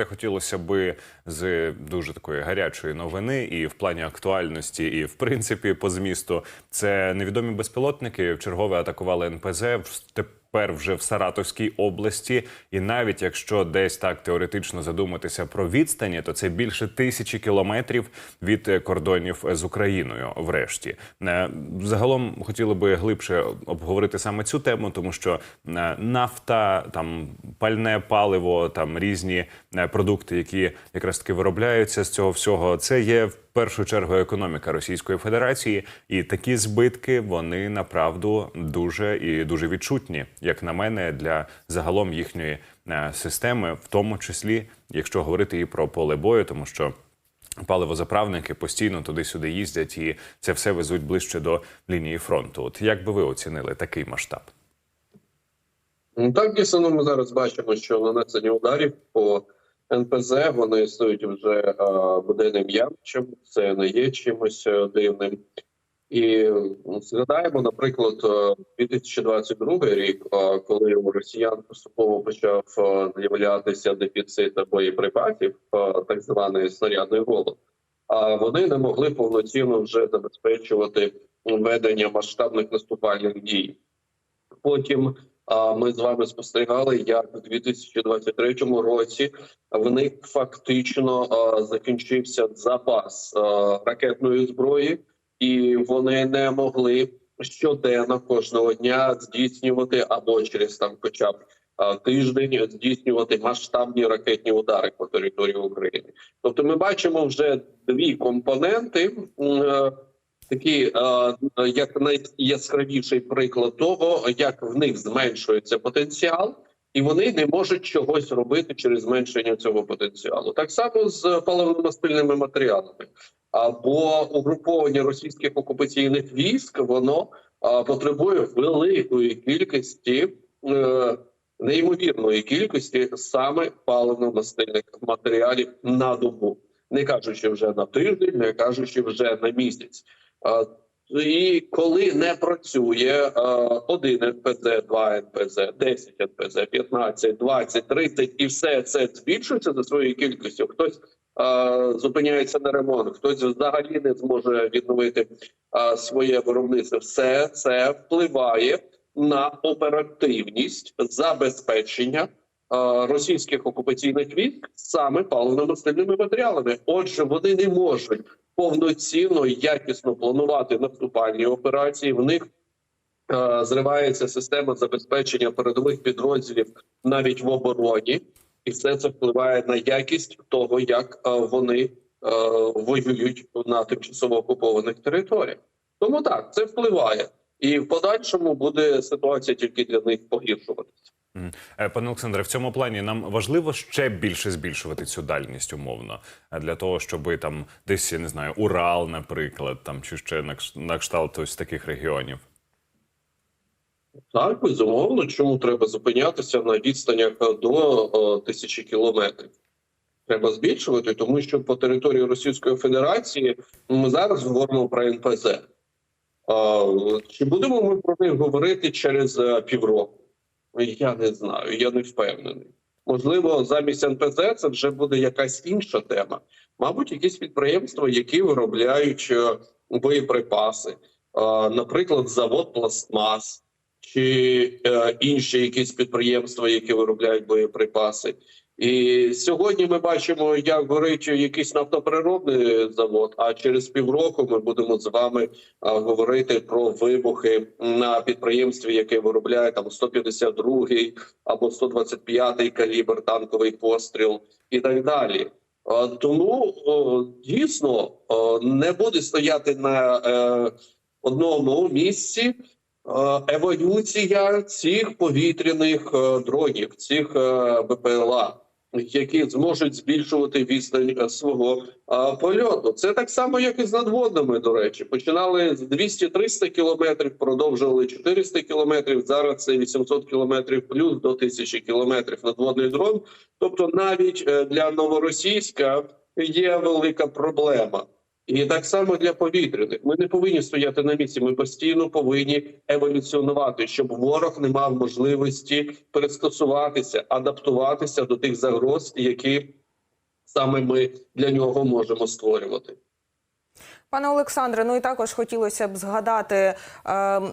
почати хотілося би з дуже такої гарячої новини, і в плані актуальності, і в принципі по змісту. Це невідомі безпілотники Чергове атакували НПЗ. в- Тепер вже в Саратовській області, і навіть якщо десь так теоретично задуматися про відстані, то це більше тисячі кілометрів від кордонів з Україною. Врешті Е, загалом хотіли би глибше обговорити саме цю тему, тому що е, нафта, там пальне паливо, там різні е, продукти, які якраз таки виробляються з цього всього, це є першу чергу економіка Російської Федерації, і такі збитки вони направду дуже і дуже відчутні, як на мене, для загалом їхньої е, системи, в тому числі, якщо говорити і про поле бою, тому що. Паливозаправники постійно туди-сюди їздять, і це все везуть ближче до лінії фронту. От як би ви оцінили такий масштаб? Ну, Так, дійсно, ми зараз бачимо, що нанесення ударів по НПЗ вони стають вже е, буденним явищем, це не є чимось е, дивним. І ну, згадаємо, наприклад, е, 2022 рік, е, коли у росіян поступово почав е, з'являтися дефіцит боєприпасів, е, так званий снарядний голод, а вони не могли повноцінно вже забезпечувати ведення масштабних наступальних дій. Потім ми з вами спостерігали, як у 2023 році в них фактично закінчився запас ракетної зброї, і вони не могли щоденно кожного дня здійснювати або через там, хоча б тиждень здійснювати масштабні ракетні удари по території України. Тобто, ми бачимо вже дві компоненти. М, е, е, як найяскравіший приклад того, як в них зменшується потенціал, і вони не можуть чогось робити через зменшення цього потенціалу. Так само з паливно-мастильними матеріалами. Або угруповання російських окупаційних військ воно а, потребує великої кількості, е, неймовірної кількості саме паливно-мастильних матеріалів на добу, не кажучи вже на тиждень, не кажучи вже на місяць. І коли не працює один НПЗ, два НПЗ, 10 НПЗ, 15, 20, 30 і все це збільшується за своєю кількістю. Хтось зупиняється на ремонт, хтось взагалі не зможе відновити своє виробництво. Все це впливає на оперативність забезпечення російських окупаційних військ саме паливно-мастильними матеріалами. Отже, вони не можуть повноцінно якісно планувати наступальні операції. В них е, зривається система забезпечення передових підрозділів навіть в обороні, і все це впливає на якість того, як е, вони е, воюють на тимчасово окупованих територіях. Тому так це впливає, і в подальшому буде ситуація тільки для них погіршуватися. Е, Пане Олександре, в цьому плані нам важливо ще більше збільшувати цю дальність умовно е, для того, щоб там десь я не знаю, Урал, наприклад, там чи ще на кшталт ось таких регіонів. Так, безумовно, чому треба зупинятися на відстанях до е, тисячі кілометрів? Треба збільшувати, тому що по території Російської Федерації ми зараз говоримо про НПЗ. А, Чи будемо ми про них говорити через е, півроку? Я не знаю, я не впевнений. Можливо, замість НПЗ це вже буде якась інша тема. Мабуть, якісь підприємства, які виробляють е, боєприпаси, наприклад, завод пластмас чи е, інші якісь підприємства, які виробляють боєприпаси. І сьогодні ми бачимо, як горить якийсь нафтоприробний завод. А через півроку ми будемо з вами говорити про вибухи на підприємстві, яке виробляє там 152-й або 125-й калібр танковий постріл, і так далі. Тому дійсно не буде стояти на е, одному місці еволюція цих повітряних е, дронів, цих е, БПЛА, які зможуть збільшувати відстань е, свого е, польоту. Це так само, як і з надводними. До речі, починали з 200-300 кілометрів, продовжували 400 кілометрів. Зараз це 800 кілометрів плюс до 1000 кілометрів надводний дрон. Тобто, навіть е, для новоросійська є велика проблема. І так само для повітряних. Ми не повинні стояти на місці. Ми постійно повинні еволюціонувати, щоб ворог не мав можливості пристосуватися, адаптуватися до тих загроз, які саме ми для нього можемо створювати. Пане Олександре, ну і також хотілося б згадати е,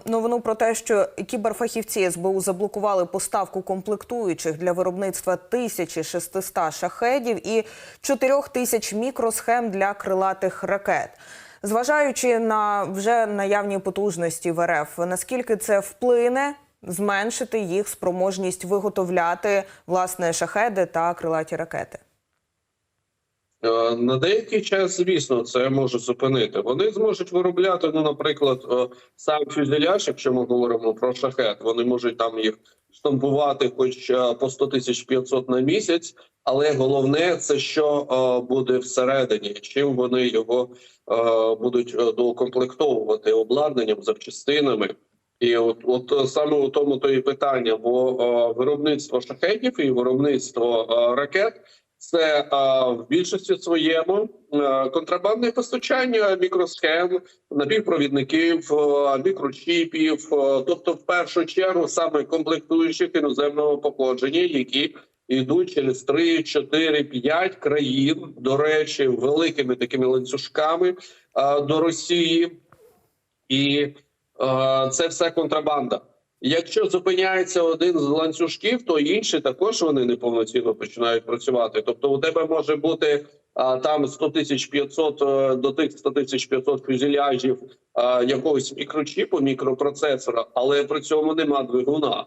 новину про те, що кіберфахівці СБУ заблокували поставку комплектуючих для виробництва 1600 шахедів і 4000 мікросхем для крилатих ракет. Зважаючи на вже наявні потужності в РФ, наскільки це вплине зменшити їх спроможність виготовляти власне шахеди та крилаті ракети? Е, На деякий час, звісно, це може зупинити. Вони зможуть виробляти, ну, наприклад, е, сам фюзеляж, якщо ми говоримо про шахет, вони можуть там їх штампувати хоч е, по 100 тисяч 500 на місяць, але головне це що буде всередині, чим вони його будуть доукомплектовувати обладнанням, запчастинами. І от, от саме у тому то і питання, бо виробництво шахетів і виробництво ракет це е, в більшості своєму е, контрабандне постачання мікросхем, напівпровідників, е, мікрочіпів, е, тобто, в першу чергу, саме комплектуючих іноземного походження, які йдуть через 3, 4, 5 країн, до речі, великими такими ланцюжками е, до Росії, і е, це все контрабанда. Якщо зупиняється один з ланцюжків, то інші також вони неповноцінно починають працювати. Тобто, у тебе може бути а, там 100 тисяч 500 е, до тих 100 тисяч 500 фюзеляжів а, якогось мікрочіпу, мікропроцесора, але при цьому нема двигуна.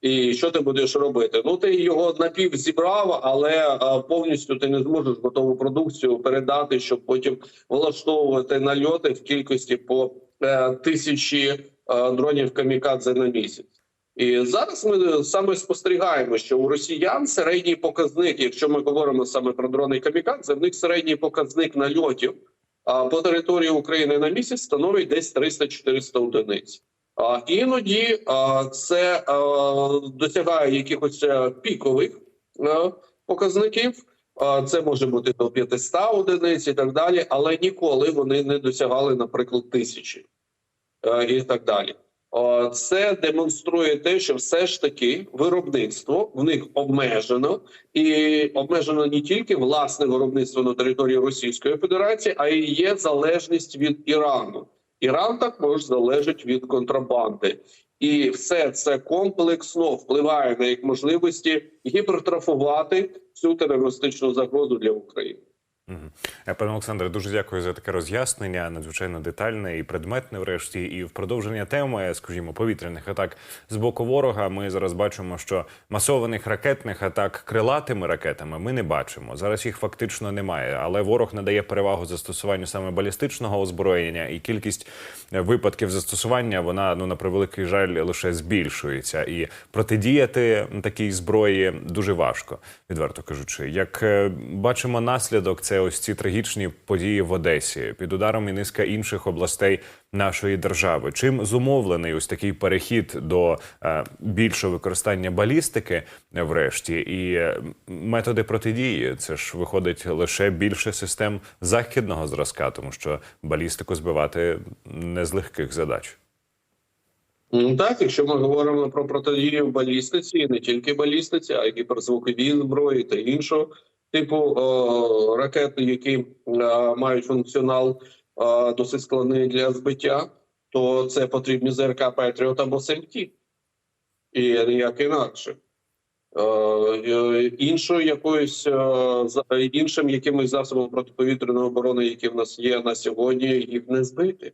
І що ти будеш робити? Ну ти його напів зібрав, але а, повністю ти не зможеш готову продукцію передати, щоб потім влаштовувати нальоти в кількості по е, тисячі дронів камікадзе на місяць. І зараз ми саме спостерігаємо, що у росіян середній показник, якщо ми говоримо саме про дрони камікадзе, в них середній показник нальотів по території України на місяць становить десь 300-400 одиниць. А іноді це досягає якихось е, пікових е, показників. Це може бути до 500 одиниць і так далі, але ніколи вони не досягали, наприклад, тисячі е, і так далі. Це демонструє те, що все ж таки виробництво в них обмежено, і обмежено не тільки власне виробництво на території Російської Федерації, а й є залежність від Ірану. Іран також залежить від контрабанди, і все це комплексно впливає на їх можливості гіпертрофувати цю терористичну загрозу для України. Е, Пане Олександре, дуже дякую за таке роз'яснення, надзвичайно детальне і предметне, врешті. І в продовження теми, скажімо, повітряних атак з боку ворога. Ми зараз бачимо, що масованих ракетних атак крилатими ракетами ми не бачимо. Зараз їх фактично немає, але ворог надає перевагу застосуванню саме балістичного озброєння, і кількість е, випадків застосування вона ну на превеликий жаль лише збільшується. І протидіяти такій зброї дуже важко, відверто кажучи. Як е, бачимо наслідок, це ось ці трагічні події в Одесі під ударом і низка інших областей нашої держави. Чим зумовлений ось такий перехід до е, більшого використання балістики, врешті, і е, методи протидії? Це ж виходить лише більше систем західного зразка, тому що балістику збивати не з легких задач. Ну, Так, якщо ми говоримо про протидію в балістиці, не тільки балістиці, а й гіперзвуковій зброї та іншого типу о, ракет, які е, мають функціонал е, досить складний для збиття, то це потрібні ЗРК Петріот або СМТ. І ніяк інакше. Е, е, іншою якоюсь е, іншим якимось засобом протиповітряної оборони, які в нас є на сьогодні, їх не збити.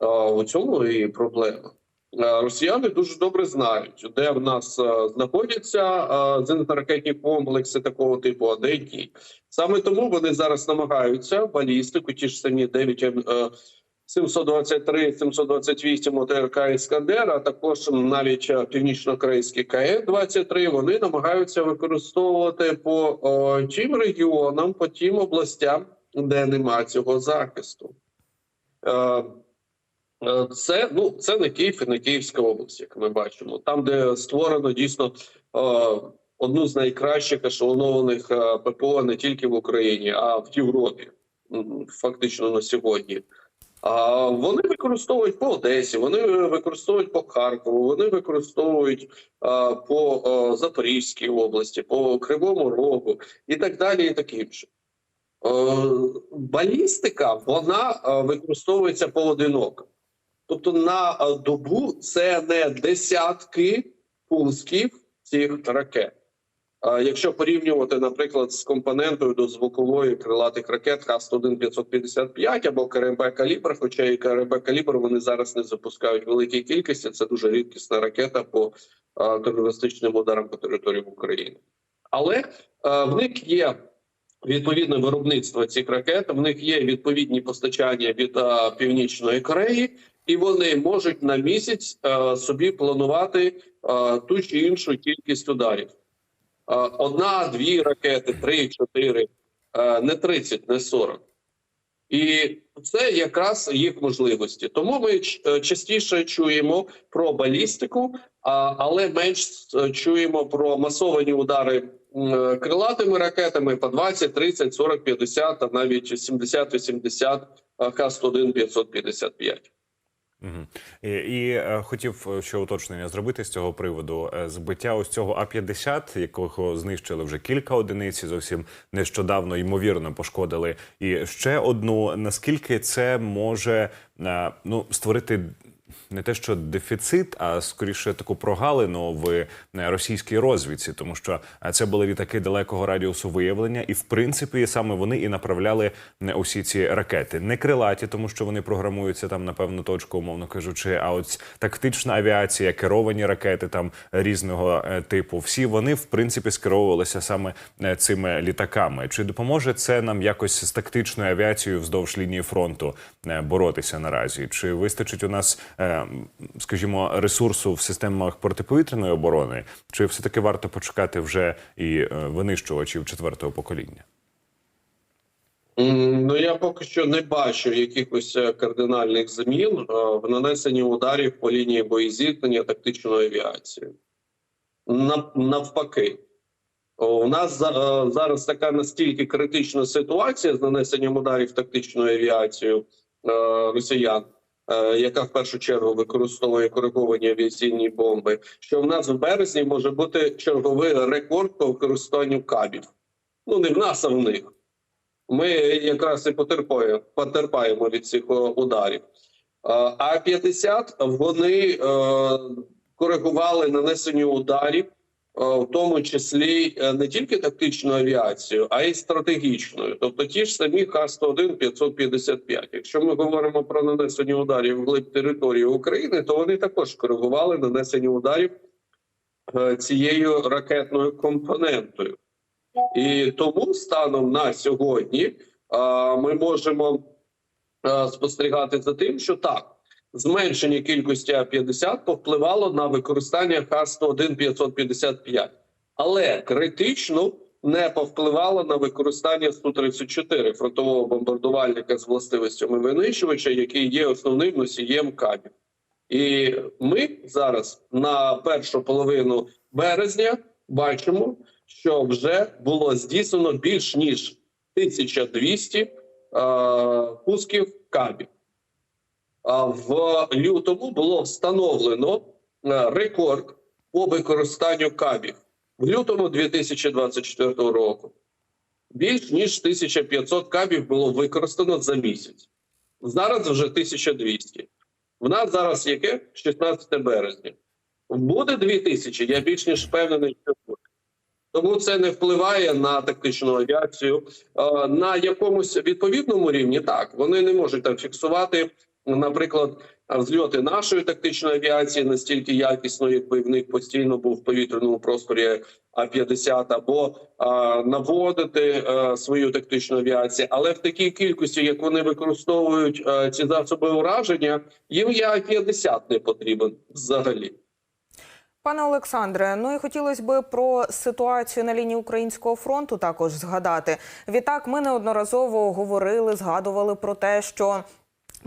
Е, У цьому і проблема. Е, Росіяни дуже добре знають, де в нас е, знаходяться е, зенитно-ракетні комплекси такого типу, а де ні. Саме тому вони зараз намагаються балістику, ті ж самі 9 е, 723, 728 ОТРК Іскандер, а також навіть північно-корейські КЕ-23, вони намагаються використовувати по о, тим регіонам, по тим областям, де нема цього захисту. Е, Це ну це не Київ і не Київська область, як ми бачимо, там, де створено дійсно е, одну з найкращих ешелонованих е, ППО не тільки в Україні, а в Європі, фактично на сьогодні. А вони використовують по Одесі, вони використовують по Харкову, вони використовують а, по а, Запорізькій області, по Кривому Рогу і так далі, і таке інше. Балістика вона використовується поодиноко. Тобто на е, добу це не десятки пусків цих ракет. Якщо порівнювати, наприклад, з компонентою до звукової крилатих ракет Х-101-555 або КРБ «Калібр», хоча і КРБ «Калібр» вони зараз не запускають великій кількості, це дуже рідкісна ракета по терористичним ударам по території України. Але а, в них є відповідне виробництво цих ракет, в них є відповідні постачання від Північної Кореї, і вони можуть на місяць а, собі планувати а, ту чи іншу кількість ударів. Е, одна, дві ракети, три, чотири, е, не 30, не 40. І це якраз їх можливості. Тому ми е, частіше чуємо про балістику, але менш е, чуємо про масовані удари е, крилатими ракетами по 20, 30, 40, 50, а навіть 70, 80 е, Х-101, 555. Мгм. І, і е, хотів е, ще уточнення зробити з цього приводу. Е, Збиття ось цього А-50, якого знищили вже кілька одиниць, зовсім нещодавно ймовірно пошкодили. І ще одну. Наскільки це може ну, створити не те, що дефіцит, а скоріше таку прогалину в е, російській розвідці, тому що е, це були літаки далекого радіусу виявлення, і в принципі саме вони і направляли е, усі ці ракети. Не крилаті, тому що вони програмуються там на певну точку, умовно кажучи. А от тактична авіація, керовані ракети там різного е, типу, всі вони в принципі скеровувалися саме цими літаками. Чи допоможе це нам якось з тактичною авіацією вздовж лінії фронту боротися наразі? Чи вистачить у нас, скажімо, ресурсу в системах протиповітряної оборони? Чи все таки варто почекати вже і е, винищувачів четвертого покоління? Ну я поки що не бачу якихось е, кардинальних змін е, в нанесенні ударів по лінії боєзіткнення тактичною авіацією. Навпаки, у нас зараз така настільки критична ситуація з нанесенням ударів тактичною авіацією росіян, яка в першу чергу використовує кориговані авіаційні бомби, що в нас в березні може бути черговий рекорд по використанню кабів. Ну не в нас, а в них ми якраз і потерпаємо, потерпаємо від цих ударів. А А 50 вони е, коригували нанесення ударів, е, в тому числі е, не тільки тактичною авіацією, а й стратегічною. Тобто ті ж самі Х-101 555. Якщо ми говоримо про нанесення ударів вглиб території України, то вони також коригували нанесення ударів е, цією ракетною компонентою. І тому станом на сьогодні ми можемо спостерігати за тим, що так зменшення кількості А-50 повпливало на використання Х-101 555, але критично не повпливало на використання Су-34 фронтового бомбардувальника з властивостями винищувача, який є основним носієм кабів. І ми зараз на першу половину березня бачимо, що вже було здійснено більш ніж 1200 е, пусків кабів. В лютому було встановлено е, рекорд по використанню кабів в лютому 2024 року. Більш ніж 1500 кабів було використано за місяць. Зараз вже 1200. В нас зараз яке? 16 березня. Буде 2000, я більш ніж впевнений, що буде. Тому це не впливає на тактичну авіацію. Е, На якомусь відповідному рівні так вони не можуть там фіксувати, наприклад, взльоти нашої тактичної авіації настільки якісно, якби в них постійно був в повітряному просторі А-50, або а, наводити а, свою тактичну авіацію. Але в такій кількості, як вони використовують а, ці засоби ураження, їм і А-50 не потрібен взагалі. Пане Олександре, ну і хотілося б про ситуацію на лінії українського фронту також згадати. Відтак, ми неодноразово говорили, згадували про те, що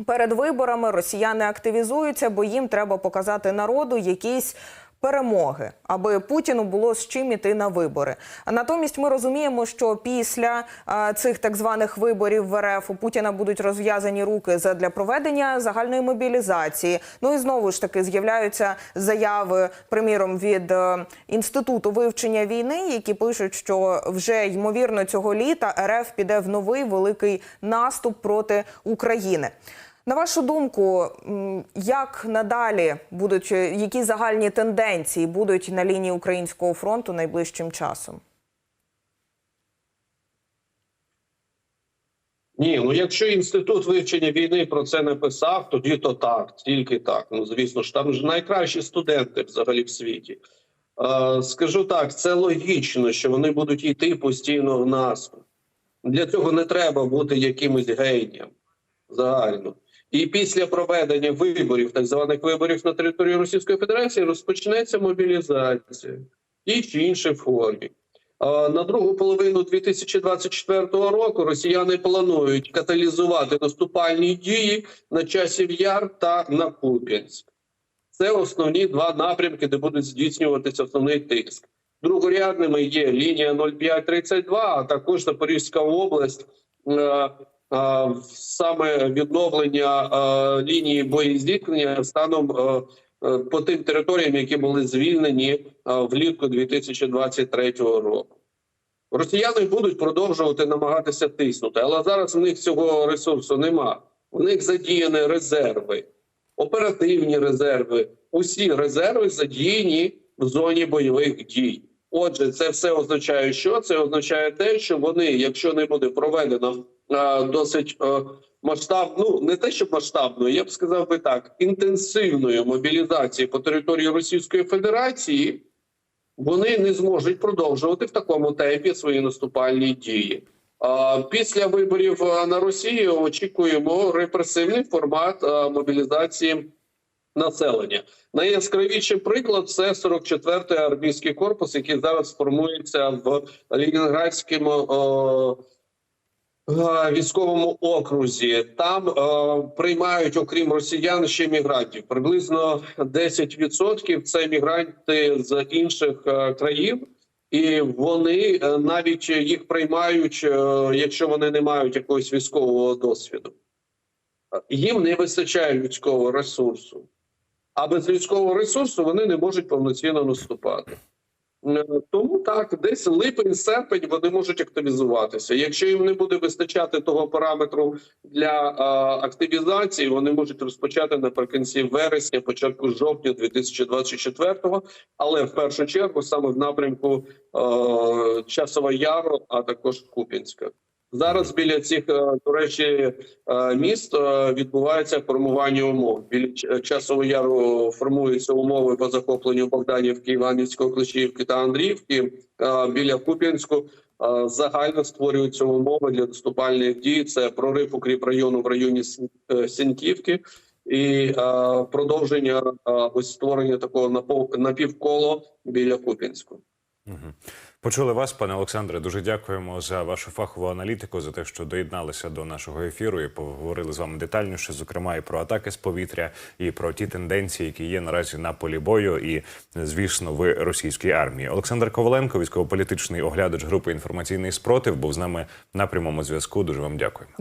перед виборами росіяни активізуються, бо їм треба показати народу якісь перемоги, аби Путіну було з чим іти на вибори. Натомість ми розуміємо, що після е, цих так званих виборів в РФ у Путіна будуть розв'язані руки задля проведення загальної мобілізації. Ну і знову ж таки з'являються заяви, приміром, від е, інституту вивчення війни, які пишуть, що вже ймовірно цього літа РФ піде в новий великий наступ проти України. На вашу думку, як надалі будуть е, які загальні тенденції будуть на лінії українського фронту найближчим часом? Ні, ну якщо інститут вивчення війни про це написав, тоді то так, тільки так. Ну звісно ж, там ж найкращі студенти взагалі в світі. Е, скажу так, це логічно, що вони будуть йти постійно в наступ. Для цього не треба бути якимось генієм загально. І після проведення виборів, так званих виборів на території Російської Федерації, розпочнеться мобілізація в чи іншій формі. На другу половину 2024 року росіяни планують каталізувати наступальні дії на часів Яр та на Куп'янськ. Це основні два напрямки, де буде здійснюватися основний тиск. Другорядними є лінія 0532, а також Запорізька область. Е, Саме відновлення е, лінії боєзіткнення станом е, по тим територіям, які були звільнені влітку 2023 року. Росіяни будуть продовжувати намагатися тиснути, але зараз в них цього ресурсу нема. В них задіяні резерви, оперативні резерви. Усі резерви задіяні в зоні бойових дій. Отже, це все означає, що це означає те, що вони, якщо не буде проведено е, досить е, масштаб, ну не те, що масштабної, я б сказав би так, інтенсивної мобілізації по території Російської Федерації, вони не зможуть продовжувати в такому темпі свої наступальні дії. А, Після виборів на Росії очікуємо репресивний формат а, мобілізації населення. Найяскравіший приклад це 44-й армійський корпус, який зараз формується в Ленінградському о, е, військовому окрузі. Там е, приймають, окрім росіян, ще мігрантів. Приблизно 10% – це мігранти з інших е, країн. І вони е, навіть їх приймають, е, якщо вони не мають якогось військового досвіду. Їм не вистачає людського ресурсу, а без людського ресурсу вони не можуть повноцінно наступати. Е, Тому так, десь липень-серпень вони можуть активізуватися. Якщо їм не буде вистачати того параметру для е, активізації, вони можуть розпочати наприкінці вересня, початку жовтня 2024-го, але в першу чергу саме в напрямку е, Часова Яру, а також Куп'янська. Зараз біля цих, е, до речі, е, міст е, відбувається формування умов. Біля часового яру формуються умови по захопленню Богданівки, Іванівського, Клещіївки та Андріївки. Біля Куп'янську загально створюються умови для наступальних дій. Це прорив укріп району в районі Сін- Сіньківки і продовження ось створення такого напівколо біля Куп'янську. Почули вас, пане Олександре. Дуже дякуємо за вашу фахову аналітику, за те, що доєдналися до нашого ефіру і поговорили з вами детальніше, зокрема і про атаки з повітря, і про ті тенденції, які є наразі на полі бою, і звісно, в російській армії. Олександр Коваленко, військово-політичний оглядач групи інформаційний спротив, був з нами на прямому зв'язку. Дуже вам дякуємо.